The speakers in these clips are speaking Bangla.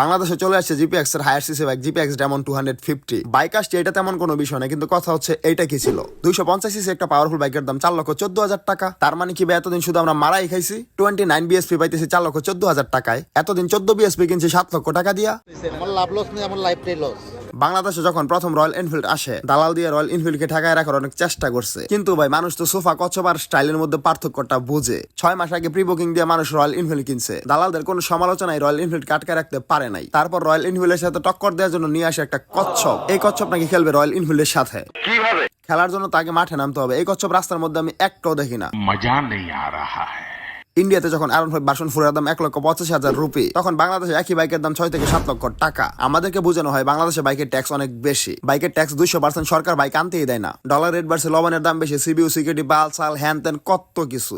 বাংলাদেশে চলে আসছে জিপিএক্স এর higher CC bike GPX Demon two hundred fifty bike আসছে এটা তেমন কোনো বিষয় না, কিন্তু কথা হচ্ছে এটা কি ছিল? দুইশো পঞ্চাশ সিসি একটা পাওয়ারফুল বাইকের দাম চার লক্ষ চোদ্দ হাজার টাকা। তার মানে কি এতদিন শুধু আমরা মারাই খাইছি? টোয়েন্টি নাইন বিএসপি পাইতেছি চার লক্ষ চোদ্দ হাজার টাকায়। এতদিন চোদ্দ বিএসপি কিনছি সাত লক্ষ টাকা দিয়া। আমার লাভ লস নেই আমার লস বাংলাদেশে যখন প্রথম রয়্যাল এনফিল্ড আসে দালাল দিয়ে রয়্যাল এনফিল্ডকে ঠেকায় রাখার অনেক চেষ্টা করছে। কিন্তু ভাই মানুষ তো সোফা কচ্ছপার স্টাইলের মধ্যে পার্থক্যটা বোঝে। ছয় মাস আগে প্রি বুকিং দিয়ে মানুষ রয়্যাল এনফিল্ড কিনছে। দালালদের কোনো সমালোচনায় রয়্যাল এনফিল্ড আটকে রাখতে পারে নাই। তারপর রয়্যাল এনফিল্ডের সাথে টক্কর দেওয়ার জন্য নিয়ে আসে একটা কচ্ছপ। এই কচ্ছপ নাকি খেলবে রয়্যাল এনফিল্ডের সাথে। খেলার জন্য তাকে মাঠে নামতে হবে। এই কচ্ছপ রাস্তার মধ্যে আমি একটাও দেখি না। মজা নেই আ রাহা হ্যায়। ইন্ডিয়াতে যখন আরন ফাইভ বাসন ফুরের দাম এক লক্ষ পঁচাশি হাজার রুপি, তখন বাংলাদেশে একই বাইকের দাম ছয় থেকে সাত লক্ষ টাকা। আমাদেরকে বোঝানো হয় বাংলাদেশে বাইকের ট্যাক্স অনেক বেশি। বাইকের ট্যাক্স দুইশো পার্সেন্ট সরকার বাইক আনতেই দেয় না। ডলার রেট বাড়ছে, লবণের দাম বেশি সিবিউ সিকিউরিটি বাল সাল হ্যান কত কিছু।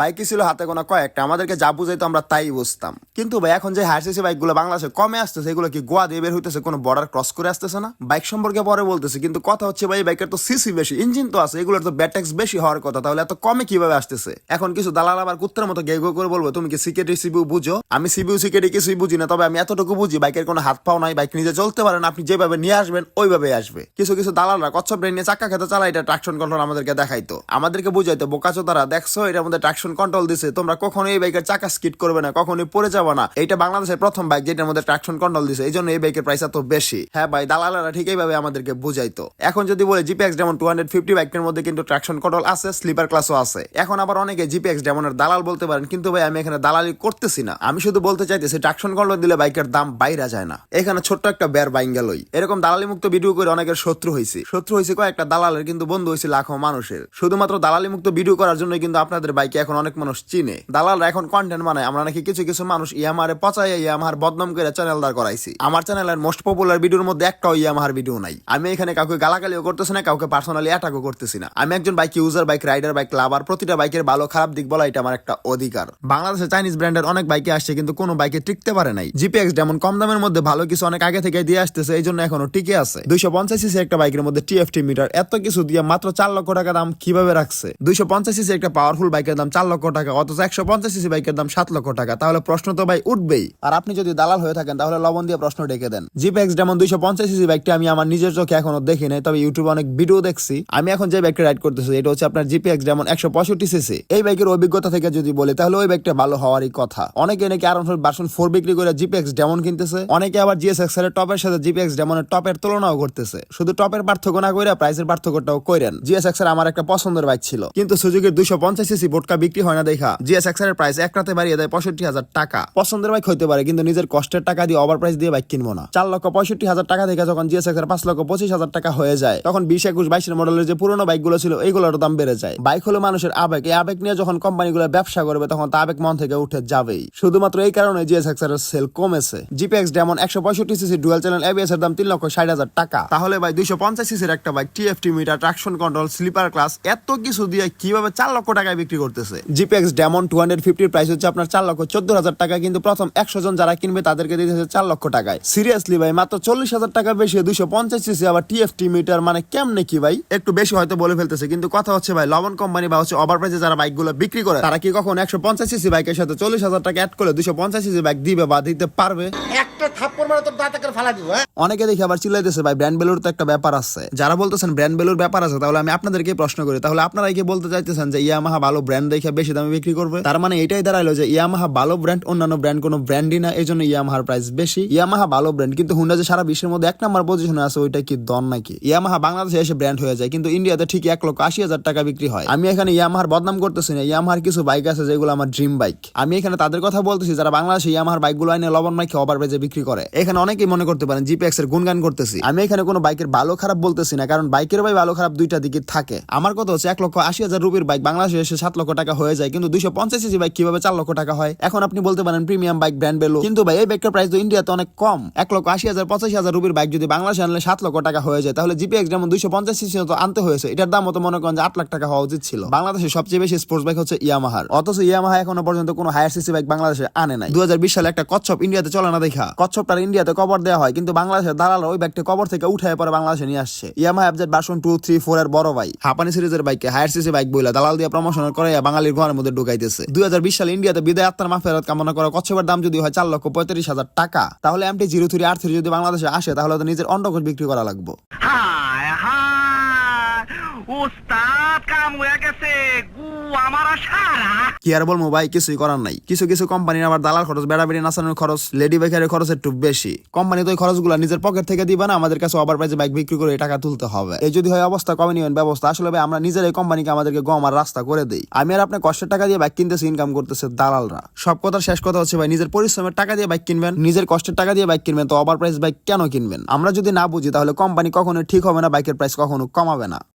বাইকই ছিল হাতে গোনা কয়েকটা। আমাদেরকে যা বুঝাইতো আমরা তাই বুঝতাম। কিন্তু ভাই, এখন যে হায়ার সিসি বাইকগুলো বাংলাদেশে কমে আসতেছে, এগুলো কি গোয়া দিয়ে বের হইতেছে, কোনো বর্ডার ক্রস করে আসতেছে না? বাইক সম্পর্কে পরে বলতেছে, কিন্তু কথা হচ্ছে ভাই বাইকের তো সিসি বেশি ইঞ্জিন তো আছে, এগুলোর তো ব্যাটেক্স বেশি হওয়ার কথা, তাহলে এত কমে কীভাবে আসতেছে? এখন কিছু দালাল আবার কুত্তের মতো গেগো করে বলব, তুমি কি সিকিউরিটি সিবিউ বুঝো? আমি সিবিউ সিকিউরিটি কিছুই বুঝি না, তবে আমি এতটুকু বুঝি, বাইকের কোনো হাত পাও নাই, বাইক নিজে চলতে পারেন আপনি যেভাবে নিয়ে আসবেন ওইভাবে আসবে। কিছু কিছু দালালরা কচ্ছপ নিয়ে চাক্কা খেতে চালা এটা ট্রাকশন কন্ট্রোল আমাদেরকে দেখাইতো। আমাদেরকে বুঝাইতো বোকাচো তারা দেখছ এটার মধ্যে ট্রাকশন কন্ট্রোল দিছে। তোমরা কখনোই এই বাইকের চাকা স্কিট করবে না, কখনোই পড়ে যাবে না। এটা বাংলাদেশের প্রথম বাইক যেটার মধ্যে ট্রাকশন কন্ট্রোল দিছে, এই জন্য এই বাইকের প্রাইস এত বেশি। হ্যাঁ ভাই, দালালেরা ঠিক এইভাবে আমাদেরকে বুঝাইতো। এখন যদি বলে জিপিএক্স যেমন টু হান্ড্রেড ফিফটি বাইকের মধ্যে কিন্তু ট্রাকশন কন্ট্রোল আছে স্লিপার ক্লাসও আছে। এখন আবার অনেকে জিপিএক্স যেমনের দালাল বলতে পারেন, কিন্তু ভাই আমি এখানে দালালি করতেছি না। আমি শুধু বলতে চাইতেছি ট্রাকশন কন্ট্রোল দিলে বাইকের দাম বাইরা যায় না। এখানে ছোট্ট একটা বের বাইঙ্গালই এরকম দালালি মুক্ত ভিডিও করে অনেকের শত্রু হয়েছে শত্রু হয়েছে কয়েকটা দালালের, কিন্তু বন্ধু হয়েছে লাখো মানুষের। শুধুমাত্র দালালি মুক্ত ভিডিও করার জন্য কিন্তু আপনাদের বাইকে এখন অনেক মানুষ চিনে। দালালরা এখন কন্টেন্ট বানায়। আমরা নাকি কিছু কিছু মানুষ ইয়ামারে পচাইয়া ইয়ামার বদনাম করে চ্যানেল দাঁড় করাইছি। আমার চ্যানেলের মোস্ট পপুলার ভিডিওর মধ্যে একটাও ইয়ামাহার ভিডিও নাই। আমি এখানে কাউকে গালাগালিও করতেছি না, কাউকে পার্সোনালি অ্যাটাকও করতেছি না। আমি একজন bike user bike rider bike lover প্রতিটা বাইকের ভালো, খারাপ দিক বলা এটা আমার একটা অধিকার। বাংলাদেশে চাইনিজ ব্র্যান্ডের অনেক বাইকে আসছে, কিন্তু কোনো বাইকে টিকতে পারে নাই। জিপিএক্স যেমন কম দামের মধ্যে ভালো কিছু অনেক আগে থেকে দিয়ে আসতেছে, এই জন্য এখনও টিকে আছে। দুইশো পঞ্চাশ সিসি একটা বাইকের মধ্যে টিএফটি মিটার এত কিছু দিয়ে মাত্র চার লক্ষ টাকা দাম কীভাবে রাখছে? দুইশো পঞ্চাশ সিসি একটা পাওয়ারফুল বাইকের দাম চার লক্ষ টাকা, অথচ একশো পঞ্চাশ সিসি বাইকের দাম সাত লক্ষ টাকা। তাহলে প্রশ্ন তো ভাই উঠবেই। আর আপনি যদি দালাল হয়ে থাকেন, তাহলে লবণ দিয়ে প্রশ্ন ডেকে দেন। জিপিএক্স যেমন দুইশো পঞ্চাশ সিসি বাইকটি আমি আমার নিজের চোখে এখনও দেখি নাই, তবে ইউটিউবে অনেক ভিডিও দেখছি। আমি এখন যে বাইকটা রাইড করতেছি, এটা হচ্ছে আপনার জিপিএক্স যেমন একশো পঁয়ষট্টি সিসি। এই বাইকের অভিজ্ঞতা থেকে যদি বলি, তাহলে ওই বাইকটা ভালো হওয়ারই কথা। অনেকে নাকি আরন ভার্সন ফোর বিক্রি করে জিপিএক্স ডেমন কিনতেছে, অনেকে আবার জিএসএক্স এর টপের সাথে জিপিএক্স ডেমনের টপের তুলনাও করতেছে। শুধু টপের পার্থক্য না করে প্রাইসের পার্থক্যটাও করেন জিএসএক্স এর আমার একটা পছন্দের বাইক ছিল। কিন্তু সুযোগের দুইশো পঞ্চাশ সিসি বোটকা বিক্রি হয় না দেখা। জিএসএক্স এর প্রাইস এক রাতে বাড়িয়ে দেয় পঁয়ষট্টি হাজার টাকা। পছন্দের বাইক হইতে পারে, কিন্তু নিজের কষ্টের টাকা দিয়ে ওভার প্রাইস দিয়ে বাইক কিনবো না। চার লক্ষ পঁয়ষট্টি হাজার টাকা থেকে যখন জিএসএক্স এর পাঁচ লক্ষ পঁচিশ হাজার টাকা হয়ে যায়, তখন বিশ একুশ বাইশের মডেলের যে পুরোনো বাইকগুলো ছিল এইগুলোর দাম বেড়ে যায়। বাইক হলো মানুষের আবেগ। এই আবেগ নিয়ে যখন কোম্পানিগুলো ব্যবসা করবে, তখন তা আবেগ মন থেকে উঠে যাবেই। শুধুমাত্র এই কারণে জিএস জিএসএক্স এর সেল কমেছে জিপিএক্স যেমন একশো পঁয়ষট্টি সিসি ডুয়াল চ্যানেল এবিএস এর দাম তিন লক্ষ ষাট হাজার টাকা। তাহলে ভাই দুইশো পঞ্চাশ সিসির একটা bike TFT meter traction control slipper clutch এত কিছু দিয়ে কীভাবে চার লক্ষ টাকায় বিক্রি করতেছে। জিপিএক্স ডেমন টু হান্ড্রেড ফিফটির প্রাইস হচ্ছে আপনার চার লক্ষ চোদ্দ হাজার টাকা কিন্তু প্রথম একশো জন যারা কিনবে তাদেরকে দিতে হচ্ছে চার লক্ষ টাকায়। সিরিয়াসলি ভাই মাত্র চল্লিশ হাজার টাকা বেশি দুইশো পঞ্চাশ সিসি আবার টিএফটি মিটার মানে কেমনে কি ভাই? একটু বেশি হয়তো বলে ফেলতেছে কিন্তু কথা হচ্ছে ভাই লবণ কোম্পানি বা হচ্ছে ওভার প্রাইসে যারা বাইকগুলো বিক্রি করে তারা কি কখন একশো পঞ্চাশ সিসি বাইকের সাথে চল্লিশ হাজার টাকা অ্যাড করে দুশো পঞ্চাশ সিসি বাইক দিবে বা দিতে পারবে? একটা থাপ্পড় মারে তোর দাঁত ফালা দিব হ্যাঁ? অনেকে দেখে আবার চিল্লাইতেছে ভাই ব্র্যান্ড বেলুর তো একটা ব্যাপার আছে। যারা বলতেছেন ব্র্যান্ড বেলুর ব্যাপার আছে তাহলে আমি আপনাদেরকে প্রশ্ন করি। তাহলে আপনারাই কি বলতে চাইতেছেন যে ইয়ামাহা ভালো ব্র্যান্ড দেখে বেশি দামে বিক্রি করবে। তার মানে এটাই দাঁড়াইলো যে ইয়ামাহা ভালো ব্র্যান্ড অন্যান্য ব্র্যান্ড কোনো ব্র্যান্ডই না এই জন্য ইয়ামাহার প্রাইস বেশি। ইয়ামাহা ভালো ব্র্যান্ড কিন্তু হুন্ডা যে সারা বিশ্বের মধ্যে এক নাম্বার পজিশনে আছে, ওইটা কি দন নাকি? ইয়ামাহা বাংলাদেশে এসে ব্র্যান্ড হয়ে যায়, কিন্তু ইন্ডিয়াতে ঠিক এক লক্ষ আশি হাজার টাকা বিক্রি হয়। আমি এখানে ইয়ামাহার বদনাম করতেছি না ইয়ামাহার কিছু বাইক আছে যেগুলো আমার ড্রিম বাইক আমি এখানে তাদের কথা বলতেছি, যারা বাংলাদেশে ইয়ামাহার বাইকগুলো আইনে লবণ মাইকে ওভার প্রাইজে বিক্রি করে। এখানে অনেকেই মনে করতে পারেন জিপিএক্স এর গুণগান করতেছি। আমি এখানে কোনো বাইকের ভালো খারাপ বলতেছি না, কারণ বাইকের ভাই ভালো খারাপ দুইটা দিকে থাকে। আমার কথা হচ্ছে এক লক্ষ আশি হাজার রুপির বাইক বাংলাদেশে এসে সাত লক্ষ টাকা হয়ে যায়। কিন্তু দুইশো পঞ্চাশ সিসি বাইক কীভাবে চার লক্ষ টাকা হয়? এখন আপনি বলতে পারেন প্রিমিয়াম বাইক ব্র্যান্ড বেলো। কিন্তু ভাই, এই বাইকটার প্রাইস তো ইন্ডিয়াতে অনেক কম। এক লক্ষ আশি হাজার, পঁচাশি হাজার রুপির বাইক যদি বাংলাদেশে আনলে সাত লক্ষ টাকা হয়ে যায়। তাহলে জিপিএক্স যেমন দুইশো পঞ্চাশ সিসি তো আনতে হয়েছে, এটার দাম মতো মনে করেন যে আট লাখ টাকা হওয়া উচিত ছিল। বাংলাদেশে সবচেয়ে বেশি স্পোর্টস বাইক হচ্ছে ইয়ামাহার অথচ ইয়ামাহা এখনও পর্যন্ত কোনো হায়ার সিসি বাইক বাংলাদেশে আনে নাই। দু হাজার বিশ সালে একটা কচ্ছপ ইন্ডিয়াতে চলে না দেখা। কচ্ছপটার ইন্ডিয়াতে কবর দেওয়া হয়, কিন্তু বাংলাদেশের দালাল ওই ব্যাগটি কবর থেকে উঠে পরে বাংলাদেশে নিয়ে আসছে। ইয়ামা অ্যাবজেট ভার্সন টু থ্রি ফোর এর বড় ভাই হাপানি সিরিজের বাইকে হায়ার সিসি বাইক বইলা দালাল দিয়ে প্রমোশন করে বাঙালির ঘরের মধ্যে ঢুকাইতেছে। দুই হাজার বিশ সালে ইন্ডিয়াতে বিদায় আত্মার মাফেরত কামনা করা কচ্ছপের দাম যদি হয় চার লক্ষ পঁয়ত্রিশ হাজার টাকা, তাহলে MT zero three R three যদি বাংলাদেশে আসে, তাহলে তো নিজের অন্ডকোষ বিক্রি করা লাগবে। কাম হয়ে গেছে কি আর বলব, ভাই, কিছুই করার নাই। কিছু কিছু কোম্পানির আবার দালাল খরচ, বেড়াবেড়ি, নাচানোর খরচ লেডি খরচ একটু বেশি। কোম্পানি তো নিজের পকেট থেকে দিবে না, আমাদের কাছে প্রাইসে বাইক বিক্রি করে টাকা তুলতে হবে। এই যদি হয় অবস্থা নিবেন ব্যবস্থা। আসলে ভাই, আমরা কোম্পানিকে আমাদেরকে গম আর রাস্তা করে দেই। আমি আর আপনার কষ্টের টাকা দিয়ে বাইক কিনতেছি ইনকাম করতেছে দালালরা। সব কথার শেষ কথা হচ্ছে ভাই, নিজের পরিশ্রমের টাকা দিয়ে বাইক কিনবেন, নিজের কষ্টের টাকা দিয়ে বাইক কিনবেন, তো প্রাইস বাইক কেন কিনবেন? আমরা যদি না বুঝি, তাহলে কোম্পানি কখনো ঠিক হবে না বাইকের প্রাইস কখনো কমাবে না।